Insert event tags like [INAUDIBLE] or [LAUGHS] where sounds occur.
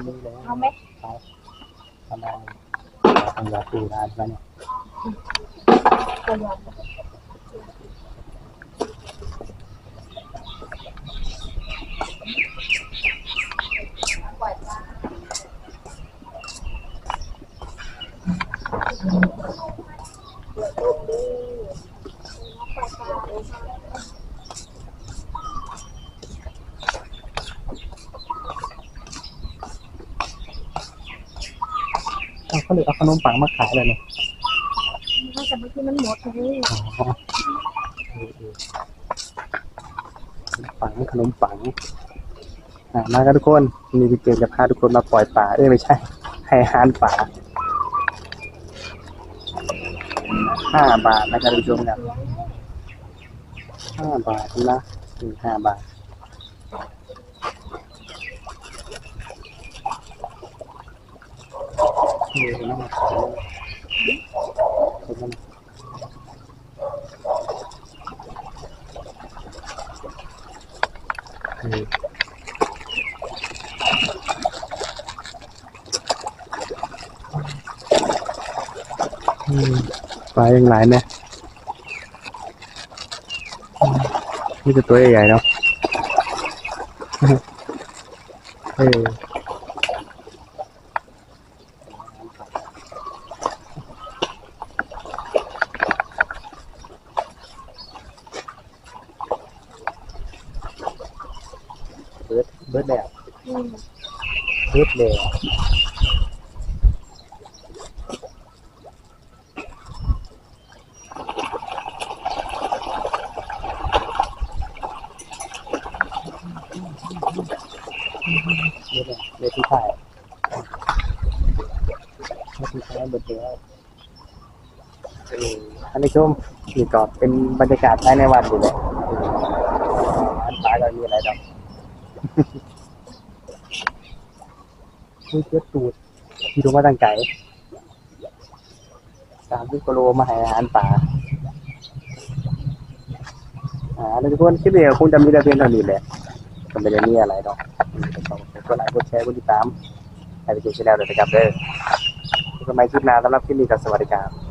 mì đấy không biết còn là còn là củ là vậy này còn là Thank you. เนี่ยก็ยอมเอาเขาเลยเอาขนมปังมาขายเลยเนี่ยถ้าจะไม่ที่มันหมดเลยอ๋อเออเออขนมปังขนมปังอ่ามากันทุกคนมีพี่เกมจะพาทุกคนมาปล่อยป่าเอ้ยไม่ใช่ ให้อาหารป่าห้าบาทนะครับท่านผู้ชมครับห้าบาทนะถึงห้าบาท và em lại nè biết cái tuổi dài đâu [LAUGHS] 哎。 บิดเบิดแล้วเบิดแล้วเบิร์ดแล้วเบิร์ดที่ถ่ายเบิร์ดที่ถ่ายเบิดแล้วออท่านผู้ชมนี่ก็เป็นบรรยากาศภายในวัดอยู่เลยอันตายก็มีอะไรดอก คุยเจ็บตูดที่รู้ว่าตั้งไก่สามสิบกิโลมาห้อาหารป่าอ่าแล้วทุกคนคลิปนี้ก็คงจะมีแต่เพียงเท่านี้แหละก็ไม่ได้มีอะไรดอกก็ไลค์กดแชร์กดติดตามให้ไปดูช่องเลยนะครับเด้อพบกันใหม่คลิปหน้าสำหรับคลิปนี้ก็สวัสดีครับ